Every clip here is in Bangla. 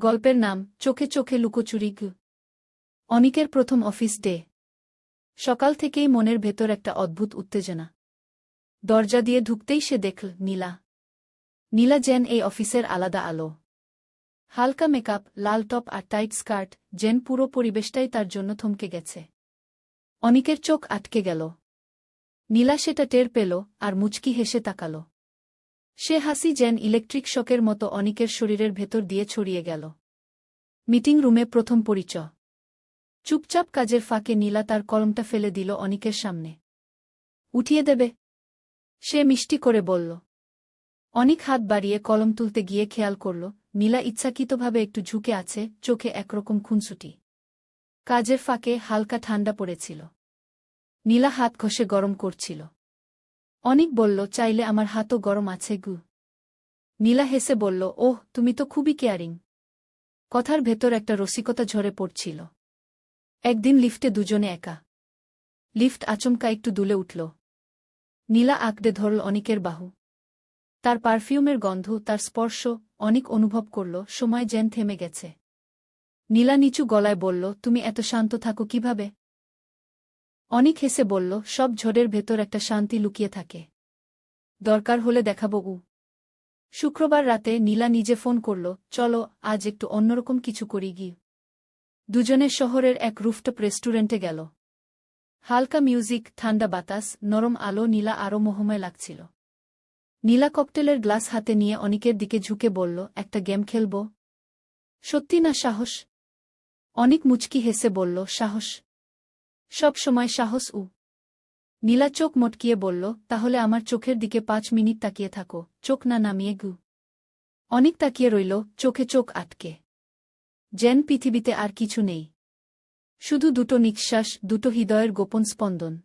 গল্পের নাম, চোখে চোখে লুকোচুরি গু। অনিকের প্রথম অফিস ডে। সকাল থেকেই মনের ভেতর একটা অদ্ভুত উত্তেজনা। দরজা দিয়ে ঢুকতেই সে দেখল নীলা। নীলা জেন এই অফিসের আলাদা আলো। হালকা মেকআপ, লাল টপ আর টাইট স্কার্ট জেন পুরো পরিবেশটাই তার জন্য থমকে গেছে। অনিকের চোখ আটকে গেল। নীলা সেটা টের পেল আর মুচকি হেসে তাকাল। সে হাসি যেন ইলেকট্রিক শকের মতো অনিকের শরীরের ভেতর দিয়ে ছড়িয়ে গেল। মিটিং রুমে প্রথম পরিচয়। চুপচাপ কাজের ফাঁকে নীলা তার কলমটা ফেলে দিল অনিকের সামনে। উঠিয়ে দেবে? সে মিষ্টি করে বলল। অনিক হাত বাড়িয়ে কলম তুলতে গিয়ে খেয়াল করল, নীলা ইচ্ছাকৃতভাবে একটু ঝুঁকে আছে, চোখে একরকম খুনসুটি। কাজের ফাঁকে হালকা ঠান্ডা পড়েছিল। নীলা হাত ঘষে গরম করছিল। অনিক বলল, চাইলে আমার হাতও গরম আছে গু। নীলা হেসে বলল, ওহ, তুমি তো খুবই কেয়ারিং। কথার ভেতর একটা রসিকতা ঝরে পড়ছিল। একদিন লিফটে দুজনে একা। লিফট আচমকা একটু দুলে উঠল। নীলা আঁকড়ে ধরল অনিকের বাহু। তার পারফিউমের গন্ধ, তার স্পর্শ অনেক অনুভব করল, সময় যেন থেমে গেছে। নীলা নিচু গলায় বলল, তুমি এত শান্ত থাকো কীভাবে? অনিক হেসে বলল, সব ঝড়ের ভেতর একটা শান্তি লুকিয়ে থাকে। দরকার হলে দেখাবো উ শুক্রবার রাতে নীলা নিজে ফোন করল, চলো, আজ একটু অন্যরকম কিছু করি গি। দুজনে শহরের এক রুফটপ রেস্টুরেন্টে গেল। হালকা মিউজিক, ঠান্ডা বাতাস, নরম আলো, নীলা আরও মোহময় লাগছিল। নীলা ককটেলের গ্লাস হাতে নিয়ে অনিকের দিকে ঝুঁকে বলল, একটা গেম খেলব? সত্যি না সাহস? অনিক মুচকি হেসে বলল, সাহস? সব সময় সাহস উ। নীলা চোখ মটকিয়ে বলল, তাহলে আমার চোখের দিকে পাঁচ মিনিট তাকিয়ে থাকো, চোখ না নামিয়ে গু। অনেক তাকিয়ে রইল, চোখে চোখ আটকে। যেন পৃথিবীতে আর কিছু নেই। শুধু দুটো নিঃশ্বাস, দুটো হৃদয়ের গোপন স্পন্দন।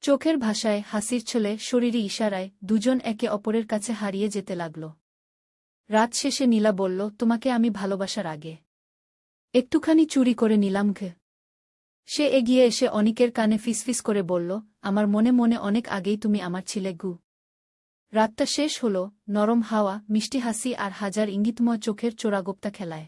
চোখের ভাষায়, হাসির ছলে, শরীরী ইশারায়, দুজন একে অপরের কাছে হারিয়ে যেতে লাগল। রাত শেষে নীলা বলল, তোমাকে আমি ভালোবাসার আগে। একটুখানি চুরি করে নিলাম ঘে। সে এগিয়ে এসে অনিকের কানে ফিসফিস করে বলল, আমার মনে মনে অনেক আগেই তুমি আমার ছিলে, গু। রাতটা শেষ হল, নরম হাওয়া, মিষ্টি হাসি আর হাজার ইঙ্গিতময় চোখের চোরাগোপ্তা খেলায়।